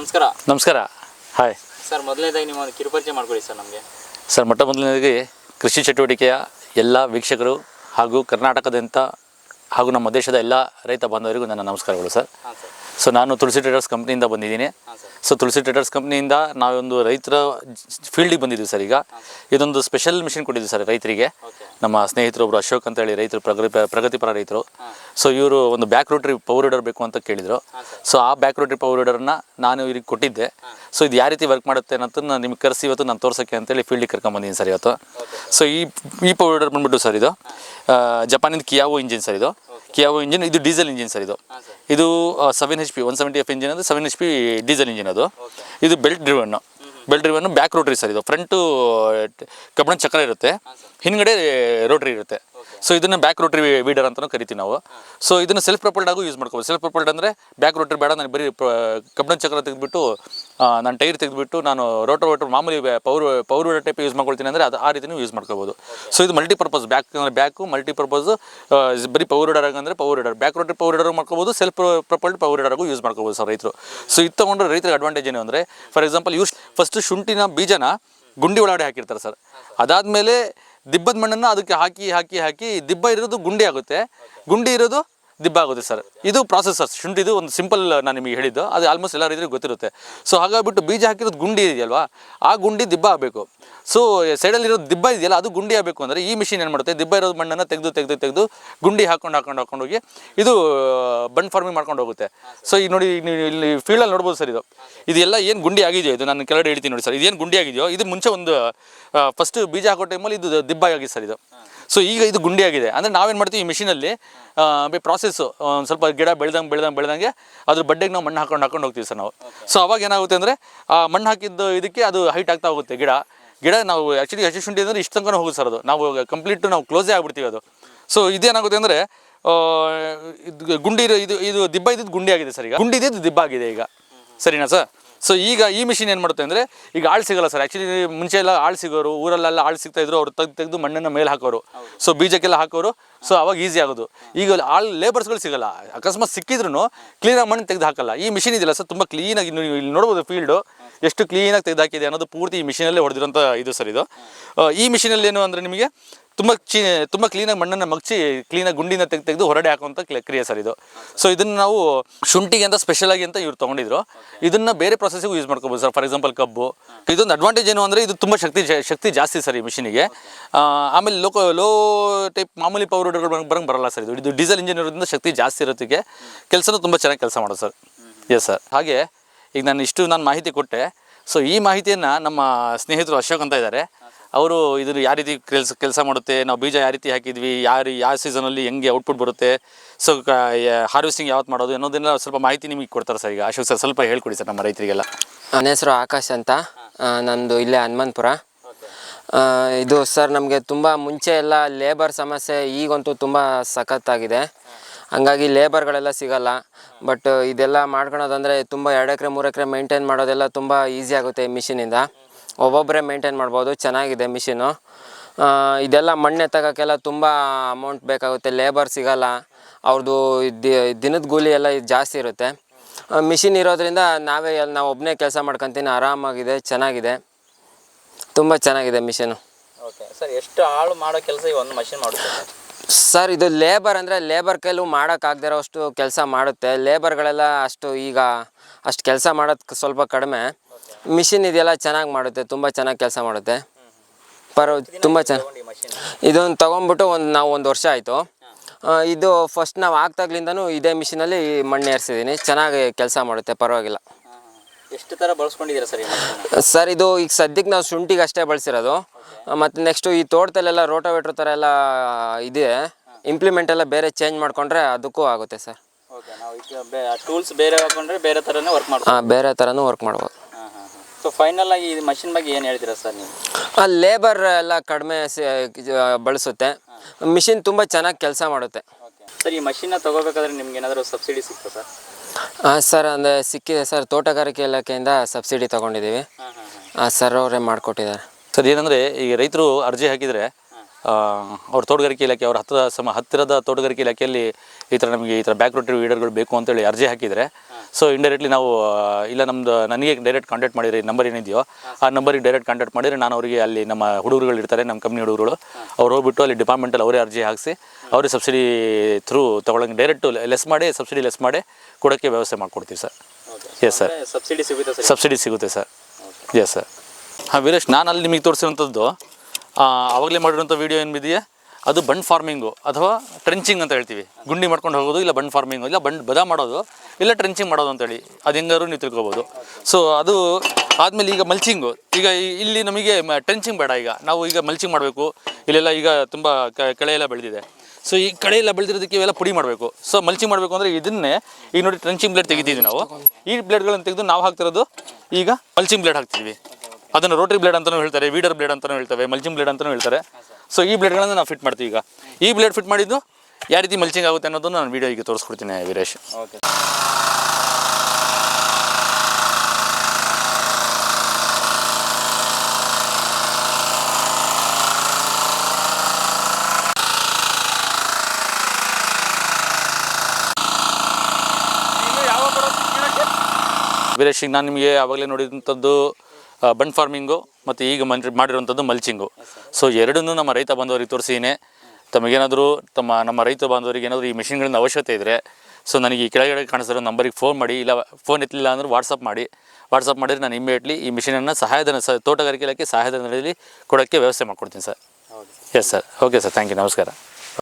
ನಮಸ್ಕಾರ. ನಮಸ್ಕಾರ. Hi sir ಮೊದಲನೇದಾಗಿ ನಿಮ್ಮ ಒಂದು ಕಿರುಪರಿಚಯ ಮಾಡಿಕೊಡಿ ಸರ್ ನಮಗೆ. ಸರ್ ಮೊಟ್ಟ ಮೊದಲನೇದಾಗಿ ಕೃಷಿ ಚಟುವಟಿಕೆಯ ಎಲ್ಲ ವೀಕ್ಷಕರು ಹಾಗೂ ಕರ್ನಾಟಕದಂಥ ಹಾಗೂ ನಮ್ಮ ದೇಶದ ಎಲ್ಲ ರೈತ ಬಾಂಧವರಿಗೂ ನನ್ನ ನಮಸ್ಕಾರಗಳು ಸರ್. ಹಾಂ ಸರ್. ಸೊ ನಾನು ತುಳಸಿ ಟ್ರೇಡರ್ಸ್ ಕಂಪ್ನಿಯಿಂದ ಬಂದಿದ್ದೀನಿ. ಸೊ ತುಳಸಿ ಟ್ರೇಡರ್ಸ್ ಕಂಪ್ನಿಯಿಂದ ನಾವೊಂದು ರೈತರ ಫೀಲ್ಡಿಗೆ ಬಂದಿದ್ದೀವಿ ಸರ್ ಈಗ. ಇದೊಂದು ಸ್ಪೆಷಲ್ ಮಿಷಿನ್ ಕೊಟ್ಟಿದ್ದೀವಿ ಸರ್ ರೈತರಿಗೆ. ನಮ್ಮ ಸ್ನೇಹಿತರು ಒಬ್ಬರು ಅಶೋಕ್ ಅಂತ ಹೇಳಿ ರೈತರು ಪ್ರಗತಿ ಪ್ರಗತಿಪರ ರೈತರು. ಸೊ ಇವರು ಒಂದು ಬ್ಯಾಕ್ ರೋಟ್ರಿ ಪವರ್ ರೀಡರ್ ಬೇಕು ಅಂತ ಕೇಳಿದರು. ಸೊ ಆ ಬ್ಯಾಕ್ ರೋಟ್ರಿ ಪವರ್ ರೀಡರ್ನ ನಾನು ಇವ್ರಿಗೆ ಕೊಟ್ಟಿದ್ದೆ. ಸೊ ಇದು ಯಾವ ರೀತಿ ವರ್ಕ್ ಮಾಡುತ್ತೆ ಅನ್ನೋದನ್ನ ನಿಮ್ಗೆ ಕರೆಸಿ ಇವತ್ತು ನಾನು ತೋರ್ಸೋಕ್ಕೆ ಅಂತೇಳಿ ಫೀಲ್ಡಿಗೆ ಕರ್ಕೊಂಬಂದಿದ್ದೀನಿ ಸರ್ ಇವತ್ತು. ಸೊ ಈ ಈ ಪವರ್ ರೀಡರ್ ಬಂದ್ಬಿಟ್ಟು ಸರ್ ಇದು. ಜಪಾನಿಂದ ಕಿಯಾವೋ ಇಂಜಿನ್ ಸರ್ ಇದು. ಕಿಯಾವೋ ಇಂಜಿನ್ ಇದು ಡೀಸೆಲ್ ಇಂಜಿನ್ ಸರ್ ಇದು. ಇದು seven H P one seventy F engine ಅಂದರೆ seven H P diesel engine ಅದು. ಇದು belt ಡ್ರಿವನ್ನು belt driven back rotary sir ಇದು. ಫ್ರಂಟು ಕಬ್ಬಣ ಚಕ್ರ ಇರುತ್ತೆ. ಹಿಂದ್ಗಡೆ ರೋಟ್ರಿ ಇರುತ್ತೆ. ಸೊ ಇದನ್ನ ಬ್ಯಾಕ್ ರೋಟ್ರಿ ವೀಡರ್ ಅಂತಲೂ ಕರಿತೀವಿ ನಾವು. ಸೊ ಇದನ್ನು ಸೆಲ್ಫ್ ಪ್ರಪಲ್ಡ್ ಆಗೂ ಯೂಸ್ ಮಾಡ್ಕೋಬೋದು. ಸೆಲ್ಫ್ ಪ್ರಪಲ್ಡ್ ಅಂದರೆ ಬ್ಯಾಕ್ ರೋಟ್ರಿ ಬೇಡ ನಾನು ಬರೀ ಕಬ್ಬಣ ಚಕ್ರ ತೆಗೆದುಬಿಟ್ಟು ನಾನು ಟೈರ್ ತೆಗೆದುಬಿಟ್ಟು ನಾನು ರೋಟರ್ ರೋಟರ್ ಮಾಮೂಲಿ ಪವರ್ ಪವರ್ ಟೈಪ್ ಯೂಸ್ ಮಾಡ್ಕೊಳ್ತೀನಿ ಅಂದರೆ ಅದು ಆ ರೀತಿನೂ ಯೂಸ್ ಮಾಡ್ಕೋಬೋದು. ಸೊ ಇದು ಮಲ್ಟಿಪರ್ಪಸ್ ಬ್ಯಾಕ್ ಅಂದರೆ ಬ್ಯಾಕು ಮಲ್ಟಿಪರ್ಪಸ್ ಬರೀ ಪವರ್ ರೀಡರ್ ಅಂದರೆ power reader back rotary power reader ಮಾಡ್ಕೋಬೋದು ಸೆಲ್ಫ್ ಪ್ರಪಲ್ಡ್ ಪವರ್ ರೀಡರ್ಗೂ ಯೂಸ್ ಮಾಡ್ಕೋಬೋದು ಸರ್ ರೈತರು. ಸೊ ಇದು ತೊಗೊಂಡ್ರೆ ರೈತರಿಗೆ ಅಡ್ವಾಂಟೇಜ್ ಏನು ಅಂದರೆ ಫಾರ್ ಎಕ್ಸಾಂಪಲ್ ಯೂಸ್ ಫಸ್ಟ್ ಶುಂಠಿನ ಬೀಜನ ಗುಂಡಿ ಒಳಗಡೆ ಹಾಕಿರ್ತಾರೆ ಸರ್. ಅದಾದಮೇಲೆ ದಿಬ್ಬದ ಮಣ್ಣನ್ನು ಅದಕ್ಕೆ ಹಾಕಿ ಹಾಕಿ ಹಾಕಿ ದಿಬ್ಬ ಇರೋದು ಗುಂಡಿ ಆಗುತ್ತೆ. ಗುಂಡಿ ಇರೋದು ದಿಬ್ಬ ಆಗುತ್ತೆ ಸರ್. ಇದು ಪ್ರಾಸೆಸ್ ಸರ್ ಶುಂಠಿದು ಒಂದು ಸಿಂಪಲ್ ನಾನು ನಿಮಗೆ ಹೇಳಿದ್ದು. ಅದು ಆಲ್ಮೋಸ್ಟ್ ಎಲ್ಲ ಗೊತ್ತಿರುತ್ತೆ. ಸೊ ಹಾಗಾಗ್ಬಿಟ್ಟು ಬೀಜ ಹಾಕಿರೋದು ಗುಂಡಿ ಇದೆಯಲ್ವಾ? ಆ ಗುಂಡಿ ದಿಬ್ಬ ಆಗಬೇಕು. ಸೊ ಸೈಡಲ್ಲಿರೋ ದಿಬ್ಬ ಇದೆಯಲ್ಲ, ಅದು ಗುಂಡಿ ಆಗಬೇಕು ಅಂದರೆ ಈ ಮಿಷಿನ್ ಏನು ಮಾಡುತ್ತೆ? ದಿಬ್ಬ ಇರೋದು ಮಣ್ಣನ್ನು ತೆಗೆದು ತೆಗೆದು ತೆಗೆದು ಗುಂಡಿ ಹಾಕೊಂಡು ಹಾಕೊಂಡು ಹಾಕೊಂಡು ಹೋಗಿ ಇದು ಬಂಡ್ ಫಾರ್ಮಿಂಗ್ ಮಾಡ್ಕೊಂಡು ಹೋಗುತ್ತೆ. ಸೊ ಈಗ ನೋಡಿ ನೀವು ಇಲ್ಲಿ ಫೀಲ್ಡಲ್ಲಿ ನೋಡ್ಬೋದು ಸರ್ ಇದು. ಇದೆಲ್ಲ ಏನು ಗುಂಡಿ ಆಗಿದೆಯೋ, ಇದು ನಾನು ಕೆಳಗಡೆ ಹೇಳ್ತೀನಿ ನೋಡಿ ಸರ್. ಇದೇನು ಗುಂಡಿ ಆಗಿದೆಯೋ, ಇದು ಮುಂಚೆ ಒಂದು ಫಸ್ಟ್ ಬೀಜ ಹಾಕೋ ಟೈಮಲ್ಲಿ ಇದು ದಿಬ್ಬ ಆಗಿದೆ ಸರ್ ಇದು. ಸೊ ಈಗ ಇದು ಗುಂಡಿಯಾಗಿದೆ. ಅಂದರೆ ನಾವೇನು ಮಾಡ್ತೀವಿ ಈ ಮಿಷಿನಲ್ಲಿ ಪ್ರಾಸೆಸ್ಸು ಒಂದು ಸ್ವಲ್ಪ ಗಿಡ ಬೆಳ್ದಂಗೆ ಬೆಳ್ದಂಗೆ ಬೆಳ್ದಂಗೆ ಅದ್ರ ಬಡ್ಡೆಗೆ ನಾವು ಮಣ್ಣು ಹಾಕೊಂಡು ಹಾಕೊಂಡು ಹೋಗ್ತೀವಿ ಸರ್ ನಾವು. ಸೊ ಅವಾಗ ಏನಾಗುತ್ತೆ ಅಂದರೆ ಆ ಮಣ್ಣು ಹಾಕಿದ್ದು ಇದಕ್ಕೆ ಅದು ಹೈಟ್ ಆಗ್ತಾ ಹೋಗುತ್ತೆ ಗಿಡ. ಗಿಡ ನಾವು ಆ್ಯಕ್ಚುಲಿ ಹಸಿ ಶುಂಠಿ ಅಂದರೆ ಇಷ್ಟು ತನಕ ಹೋಗುತ್ತೆ ಸರ್ ಅದು. ನಾವು ಕಂಪ್ಲೀಟ್ ನಾವು ಕ್ಲೋಸೇ ಆಗ್ಬಿಡ್ತೀವಿ ಅದು. ಸೊ ಇದೇನಾಗುತ್ತೆ ಅಂದರೆ ಇದು ಗುಂಡಿ ಇದು ಇದು ದಿಬ್ಬ ಇದ್ದಿದ್ದು ಗುಂಡಿ ಆಗಿದೆ ಸರ್ ಈಗ. ಗುಂಡಿ ಇದ್ದಿದ್ದು ದಿಬ್ಬ ಆಗಿದೆ ಈಗ. ಸರಿನಾ ಸರ್? ಸೊ ಈಗ ಈ ಮಿಷಿನ್ ಏನು ಮಾಡುತ್ತೆ ಅಂದರೆ ಈಗ ಆಳು ಸಿಗಲ್ಲ ಸರ್ ಆ್ಯಕ್ಚುಲಿ ಮುಂಚೆ ಎಲ್ಲ ಆಳು ಸಿಗೋರು ಊರಲ್ಲೆಲ್ಲ ಆಳು ಸಿಗ್ತಾಯಿದ್ರು ಅವ್ರು ತೆಗ್ದು ತೆಗೆದು ಮಣ್ಣನ್ನು ಮೇಲೆ ಹಾಕೋರು. ಸೊ ಬೀಜಕ್ಕೆಲ್ಲ ಹಾಕೋರು. ಸೊ ಅವಾಗ ಈಸಿ ಆಗೋದು. ಈಗ ಆಳು ಲೇಬರ್ಸ್ಗಳು ಸಿಗಲ್ಲ. ಅಕಸ್ಮಾತ್ ಸಿಕ್ಕಿದ್ರು ಕ್ಲೀನಾಗಿ ಮಣ್ಣು ತೆಗೆದು ಹಾಕಲ್ಲ. ಈ ಮಿಷಿನ್ ಇದೆಯಲ್ಲ ಸರ್ ತುಂಬ ಕ್ಲೀನಾಗಿ ನೀವು ಇಲ್ಲಿ ನೋಡ್ಬೋದು ಫೀಲ್ಡು ಎಷ್ಟು ಕ್ಲೀನಾಗಿ ತೆಗೆದು ಹಾಕಿದೆ ಅನ್ನೋದು ಪೂರ್ತಿ ಈ ಮಿಷಿನಲ್ಲೇ ಹೊಡೆದಿರೋಂಥ ಇದು ಸರ್ ಇದು. ಈ ಮಿಷಿನಲ್ಲಿ ಏನು ಅಂದರೆ ನಿಮಗೆ ತುಂಬ ಚಿ, ತುಂಬ ಕ್ಲೀನಾಗಿ ಮಣ್ಣನ್ನು ಮಗ್ಚಿ ಕ್ಲೀನಾಗಿ ಗುಂಡಿನ ತೆಗೆದು ತೆಗೆದು ಹೊರಡೆ ಹಾಕುವಂಥ ಕ್ರಿಯೆ ಸರ್ ಇದು. ಸೊ ಇದನ್ನು ನಾವು ಶುಂಠಿಗೆ ಅಂತ ಸ್ಪೆಷಲ್ ಆಗಿ ಅಂತ ಇವ್ರು ತೊಗೊಂಡಿದ್ರು. ಇದನ್ನು ಬೇರೆ ಪ್ರೊಸೆಸ್ಸಿಗೂ ಯೂಸ್ ಮಾಡ್ಕೋಬೋದು ಸರ್. ಫಾರ್ ಎಕ್ಸಾಂಪಲ್ ಕಬ್ಬು. ಇದೊಂದು ಅಡ್ವಾಂಟೇಜ್ ಏನು ಅಂದರೆ ಇದು ತುಂಬ ಶಕ್ತಿ ಶಕ್ತಿ ಜಾಸ್ತಿ ಸರ್ ಈ ಮಿಷಿನಿಗೆ ಆಮೇಲೆ ಲೋಕ ಲೋ ಟೈಪ್ ಮಾಮೂಲಿ ಪವರ್ ಬರಂಗೆ ಬರಲ್ಲ ಸರ್ ಇದು. ಇದು ಡೀಸೆಲ್ ಇಂಜಿನ್ ಇರೋದ್ರಿಂದ ಶಕ್ತಿ ಜಾಸ್ತಿ ಇರೋದಕ್ಕೆ ಕೆಲಸನೂ ತುಂಬ ಚೆನ್ನಾಗಿ ಕೆಲಸ ಮಾಡೋದು ಸರ್. ಎಸ್ ಸರ್ ಹಾಗೆ ಈಗ ನಾನು ಇಷ್ಟು ನಾನು ಮಾಹಿತಿ ಕೊಟ್ಟೆ. ಸೊ ಈ ಮಾಹಿತಿಯನ್ನು ನಮ್ಮ ಸ್ನೇಹಿತರು ಅಶೋಕ್ ಅಂತ ಇದ್ದಾರೆ. ಅವರು ಇದನ್ನು ಯಾವ ರೀತಿ ಕೆಲಸ ಕೆಲಸ ಮಾಡುತ್ತೆ, ನಾವು ಬೀಜ ಯಾವ ರೀತಿ ಹಾಕಿದ್ವಿ ಯಾರು ಯಾವ ಸೀಸನಲ್ಲಿ ಹೆಂಗೆ ಔಟ್ಪುಟ್ ಬರುತ್ತೆ ಸೊ ಹಾರ್ವೆಸ್ಟಿಂಗ್ ಯಾವತ್ತು ಮಾಡೋದು ಅನ್ನೋದನ್ನ ಸ್ವಲ್ಪ ಮಾಹಿತಿ ನಿಮಗೆ ಕೊಡ್ತಾರೆ ಸರ್ ಈಗ. ಅಶೋಕ್ ಸರ್, ಸ್ವಲ್ಪ ಹೇಳ್ಕೊಡಿ ಸರ್ ನಮ್ಮ ರೈತರಿಗೆಲ್ಲ. ನನ್ನ ಹೆಸರು ಆಕಾಶ್ ಅಂತ. ನಂದು ಇಲ್ಲೇ ಹನುಮಂತಪುರ. ಇದು ಸರ್ ನಮಗೆ ತುಂಬ ಮುಂಚೆ ಎಲ್ಲ ಲೇಬರ್ ಸಮಸ್ಯೆ ಈಗಂತೂ ತುಂಬ ಸಖತ್ತಾಗಿದೆ. ಹಂಗಾಗಿ ಲೇಬರ್ಗಳೆಲ್ಲ ಸಿಗಲ್ಲ. ಬಟ್ ಇದೆಲ್ಲ ಮಾಡ್ಕೊಳೋದಂದರೆ ತುಂಬ ಎರಡು ಎಕರೆ, ಮೂರು ಎಕರೆ ಮೇಂಟೈನ್ ಮಾಡೋದೆಲ್ಲ ತುಂಬ ಈಸಿ ಆಗುತ್ತೆ ಈ ಮಿಷಿನಿಂದ ಒಬ್ಬೊಬ್ಬರೇ ಮೇಂಟೈನ್ ಮಾಡ್ಬೋದು, ಚೆನ್ನಾಗಿದೆ ಮಿಷಿನು ಇದೆಲ್ಲ ಮಣ್ಣೆ ತಗೋಕ್ಕೆಲ್ಲ ತುಂಬ ಅಮೌಂಟ್ ಬೇಕಾಗುತ್ತೆ ಲೇಬರ್ ಸಿಗಲ್ಲ. ಅವ್ರದ್ದು ದಿನದ ಗೂಲಿ ಎಲ್ಲ ಜಾಸ್ತಿ ಇರುತ್ತೆ. ಮಿಷಿನ್ ಇರೋದ್ರಿಂದ ನಾವೇ ಎಲ್ಲಿ ನಾವು ಒಬ್ಬನೇ ಕೆಲಸ ಮಾಡ್ಕೊತೀನಿ, ಆರಾಮಾಗಿದೆ, ಚೆನ್ನಾಗಿದೆ. ತುಂಬ ಚೆನ್ನಾಗಿದೆ ಮಿಷಿನು ಓಕೆ ಸರ್, ಎಷ್ಟು ಆಳು ಮಾಡೋ ಕೆಲಸ ಈ ಒಂದು ಮಷಿನ್ ಮಾಡುತ್ತೆ? ಸರ್ ಇದು ಲೇಬರ್ ಅಂದರೆ ಲೇಬರ್ ಕೈಲೂ ಮಾಡೋಕ್ಕಾಗದಿರೋ ಅಷ್ಟು ಕೆಲಸ ಮಾಡುತ್ತೆ. ಲೇಬರ್ಗಳೆಲ್ಲ ಅಷ್ಟು ಈಗ ಅಷ್ಟು ಕೆಲಸ ಮಾಡೋದು ಸ್ವಲ್ಪ ಕಡಿಮೆ. ಮಿಷಿನ್ ಇದೆಲ್ಲ ಚೆನ್ನಾಗಿ ಮಾಡುತ್ತೆ, ತುಂಬ ಚೆನ್ನಾಗಿ ಕೆಲಸ ಮಾಡುತ್ತೆ. ಪರ ತುಂಬ ಚೆನ್ನಾಗಿ ಇದೊಂದು ತೊಗೊಂಬಿಟ್ಟು ಒಂದು ನಾವು ಒಂದು ವರ್ಷ ಆಯಿತು. ಇದು ಫಸ್ಟ್ ನಾವು ಆಗ್ತಾಗ್ಲಿಂದನೂ ಇದೇ ಮಿಷಿನಲ್ಲಿ ಮಣ್ಣು ಏರ್ಸಿದ್ದೀನಿ ಚೆನ್ನಾಗಿ ಕೆಲಸ ಮಾಡುತ್ತೆ, ಪರವಾಗಿಲ್ಲ. ಎಷ್ಟು ಥರ ಬಳಸ್ಕೊಂಡಿದ್ದೀರಾ ಸರ್ ಸರ್ ಇದು ಈಗ ಸದ್ಯಕ್ಕೆ ನಾವು ಶುಂಠಿಗೆ ಅಷ್ಟೇ ಬಳಸಿರೋದು. ಮತ್ತು ನೆಕ್ಸ್ಟು ಈ ತೋಟದಲ್ಲೆಲ್ಲ ರೋಟೋವೇಟ್ರ್ ಥರ ಎಲ್ಲ ಇದೆ. ಇಂಪ್ಲಿಮೆಂಟ್ ಎಲ್ಲ ಬೇರೆ ಚೇಂಜ್ ಮಾಡಿಕೊಂಡ್ರೆ ಅದಕ್ಕೂ ಆಗುತ್ತೆ ಸರ್. ಓಕೆ ನಾವು ಟೂಲ್ಸ್ ಬೇರೆ ಹಾಕೊಂಡ್ರೆ ಬೇರೆ ಥರನೇ ವರ್ಕ್ ಮಾಡ್ಬೋದು. ಹಾಂ ಬೇರೆ ಥರನೂ ವರ್ಕ್ ಮಾಡ್ಬೋದು. ಸೊ ಫೈನಲ್ ಆಗಿ ಈ ಮಷಿನ್ ಬಗ್ಗೆ ಏನು ಹೇಳ್ತೀರಾ ಸರ್ ನೀವು? ಲೇಬರ್ ಎಲ್ಲ ಕಡಿಮೆ ಬಳಸುತ್ತೆ. ಮಿಷಿನ್ ತುಂಬ ಚೆನ್ನಾಗಿ ಕೆಲಸ ಮಾಡುತ್ತೆ. ಸರ್ ಈ ಮಷಿನ್ನ ತಗೋಬೇಕಾದ್ರೆ ನಿಮ್ಗೆ ಏನಾದರೂ ಸಬ್ಸಿಡಿ ಸಿಗ್ತಾ ಸರ್ ಹಾಂ ಸರ್ ಅಂದರೆ ಸಿಕ್ಕಿದೆ ಸರ್ ತೋಟಗಾರಿಕೆ ಇಲಾಖೆಯಿಂದ ಸಬ್ಸಿಡಿ ತೊಗೊಂಡಿದ್ದೀವಿ. ಹಾಂ ಹಾಂ ಹಾಂ. ಆ ಸರ್ ಅವರೇ ಮಾಡಿಕೊಟ್ಟಿದ್ದಾರೆ. ಸರ್ ಏನಂದರೆ ಈಗ ರೈತರು ಅರ್ಜಿ ಹಾಕಿದರೆ ಅವ್ರ ತೋಟಗಾರಿಕೆ ಇಲಾಖೆ ಅವ್ರ ಹತ್ತಿರ ಸಮ ಹತ್ತಿರದ ತೋಟಗಾರಿಕೆ ಇಲಾಖೆಯಲ್ಲಿ ಈ ಥರ ನಮಗೆ ಈ ಥರ ಬ್ಯಾಕ್ ರೋಟರಿ ವೀಡರ್ಗಳು ಬೇಕು ಅಂತೇಳಿ ಅರ್ಜಿ ಹಾಕಿದರೆ ಸೊ ಇಂಡೈರೆಕ್ಟ್ಲಿ ನಾವು ಇಲ್ಲ ನಮ್ಮದು ನನಗೆ ಡೈರೆಕ್ಟ್ ಕಾಂಟ್ಯಾಕ್ಟ್ ಮಾಡಿರಿ ನಂಬರ್ ಏನಿದೆಯೋ ಆ ನಂಬರಿಗೆ ಡೈರೆಕ್ಟ್ ಕಾಂಟ್ಯಾಕ್ಟ್ ಮಾಡಿದರೆ ನಾನು ಅವರಿಗೆ ಅಲ್ಲಿ ನಮ್ಮ ಹುಡುಗರುಗಳು ಇರ್ತಾರೆ ನಮ್ಮ ಕಂಪ್ನಿ ಹುಡುಗರು ಅವ್ರು ಹೋಗ್ಬಿಟ್ಟು ಅಲ್ಲಿ ಡಿಪಾರ್ಟ್ಮೆಂಟಲ್ಲಿ ಅವರೇ ಅರ್ಜಿ ಹಾಕಿಸಿ ಅವರೇ ಸಬ್ಸಿಡಿ ಥ್ರೂ ತೊಗೊಳಂಗೆ ಡೈರೆಕ್ಟ್ ಲೆಸ್ ಮಾಡಿ ಸಬ್ಸಿಡಿ ಲೆಸ್ ಮಾಡಿ ಕೊಡೋಕ್ಕೆ ವ್ಯವಸ್ಥೆ ಮಾಡಿಕೊಡ್ತೀವಿ ಸರ್. ಎಸ್ ಸರ್ ಸಬ್ಸಿಡಿ ಸಿಗುತ್ತೆ ಸರ್? ಸಬ್ಸಿಡಿ ಸಿಗುತ್ತೆ ಸರ್. ಎಸ್ ಸರ್ ಹಾಂ ವೀರೇಶ್ ನಾನು ಅಲ್ಲಿ ನಿಮಗೆ ತೋರಿಸಿರುವಂಥದ್ದು ಆವಾಗಲೇ ಮಾಡಿರುವಂಥ ವೀಡಿಯೋ ಏನು ಬಿದೆಯಾ ಅದು ಬಂಡ್ ಫಾರ್ಮಿಂಗು ಅಥವಾ ಟ್ರೆಂಚಿಂಗ್ ಅಂತ ಹೇಳ್ತೀವಿ. ಗುಂಡಿ ಮಾಡ್ಕೊಂಡು ಹೋಗೋದು ಇಲ್ಲ ಬಂಡ್ ಫಾರ್ಮಿಂಗು ಇಲ್ಲ ಬಂಡ್ ಬದ ಮಾಡೋದು ಇಲ್ಲ ಟ್ರೆಂಚಿಂಗ್ ಮಾಡೋದು ಅಂತೇಳಿ. ಅದು ಹೆಂಗಾರು ನೀವು ತಿಳ್ಕೊಬೋದು. ಸೊ ಅದು ಆದಮೇಲೆ ಈಗ ಮಲ್ಚಿಂಗು ಈಗ ಇಲ್ಲಿ ನಮಗೆ ಟ್ರೆಂಚಿಂಗ್ ಬೇಡ ಈಗ. ನಾವು ಈಗ ಮಲ್ಚಿಂಗ್ ಮಾಡಬೇಕು. ಇಲ್ಲೆಲ್ಲ ಈಗ ತುಂಬ ಕಳೆ ಎಲ್ಲ ಬೆಳೆದಿದೆ. ಸೊ ಈ ಕಳೆ ಎಲ್ಲ ಬೆಳೆದಿರೋದಕ್ಕೆ ಇವೆಲ್ಲ ಪುಡಿ ಮಾಡಬೇಕು. ಸೊ ಮಲ್ಚಿಂಗ್ ಮಾಡಬೇಕು ಅಂದರೆ ಇದನ್ನೇ ಈಗ ನೋಡಿ ಟ್ರೆಂಚಿಂಗ್ ಬ್ಲೇಡ್ ತೆಗಿತೀವಿ ನಾವು. ಈ ಬ್ಲೇಡ್ಗಳನ್ನು ತೆಗೆದು ನಾವು ಹಾಕ್ತಿರೋದು ಈಗ ಮಲ್ಚಿಂಗ್ ಬ್ಲೇಡ್ ಹಾಕ್ತೀವಿ ಅದನ್ನು ರೋಟ್ರಿ ಬ್ಲೇಡ್ ಅಂತಲೂ ಹೇಳ್ತಾರೆ ವೀಡರ್ ಬ್ಲೇಡ್ ಅಂತಲೂ ಹೇಳ್ತವೆ ಮಲ್ಚಿಂಗ್ ಬ್ಲೇಡ್ ಅಂತಲೂ ಹೇಳ್ತಾರೆ. ಸೊ ಈ ಬ್ಲೇಡ್ಗಳನ್ನು ನಾವು ಫಿಟ್ ಮಾಡ್ತೀವಿ ಈಗ. ಈ ಬ್ಲೇಡ್ ಫಿಟ್ ಮಾಡಿದ್ದು ಯಾವ ರೀತಿ ಮಲ್ಚಿಂಗ್ ಆಗುತ್ತೆ ಅನ್ನೋದನ್ನು ನಾನು ವೀಡಿಯೋ ಈಗ ತೋರಿಸ್ಕೊಡ್ತೀನಿ ವೀರೇಶ್. ಓಕೆ ವೀರೇಶ್ ಈಗ ನಾನು ನಿಮಗೆ ಆವಾಗಲೇ ನೋಡಿದಂಥದ್ದು ಬಂಡ್ ಫಾರ್ಮಿಂಗು ಮತ್ತು ಈಗ ಮನ್ ಮಾಡಿರುವಂಥದ್ದು ಮಲ್ಚಿಂಗು. ಸೊ ಎರಡನ್ನೂ ನಮ್ಮ ರೈತ ಬಾಂಧವರಿಗೆ ತೋರಿಸಿದ್ದೀನಿ ತಮಗೇನಾದರೂ ತಮ್ಮ ನಮ್ಮ ರೈತ ಬಾಂಧವರಿಗೆ ಏನಾದರೂ ಈ ಮಿಷಿನ್ಗಳಿಂದ ಅವಶ್ಯಕತೆ ಇದ್ದರೆ ಸೊ ನನಗೆ ಈ ಕೆಳಗಡೆ ಕಾಣಿಸಿರೋ ನಂಬರಿಗೆ ಫೋನ್ ಮಾಡಿ ಇಲ್ಲ ಫೋನ್ ಎತ್ತಲಿಲ್ಲ ಅಂದ್ರೆ ವಾಟ್ಸಪ್ ಮಾಡಿ. ವಾಟ್ಸಪ್ ಮಾಡಿದ್ರೆ ನಾನು ಇಮಿಡಿಯೇಟ್ಲಿ ಈ ಮಿಷಿನನ್ನು ಸಹಾಯಧನ ಸ ತೋಟಗಾರಿಕೆ ಇಲಾಖೆ ಸಹಾಯಧನದಲ್ಲಿ ಕೊಡೋಕ್ಕೆ ವ್ಯವಸ್ಥೆ ಮಾಡಿಕೊಡ್ತೀನಿ sir. Yes sir okay sir thank you ನಮಸ್ಕಾರ.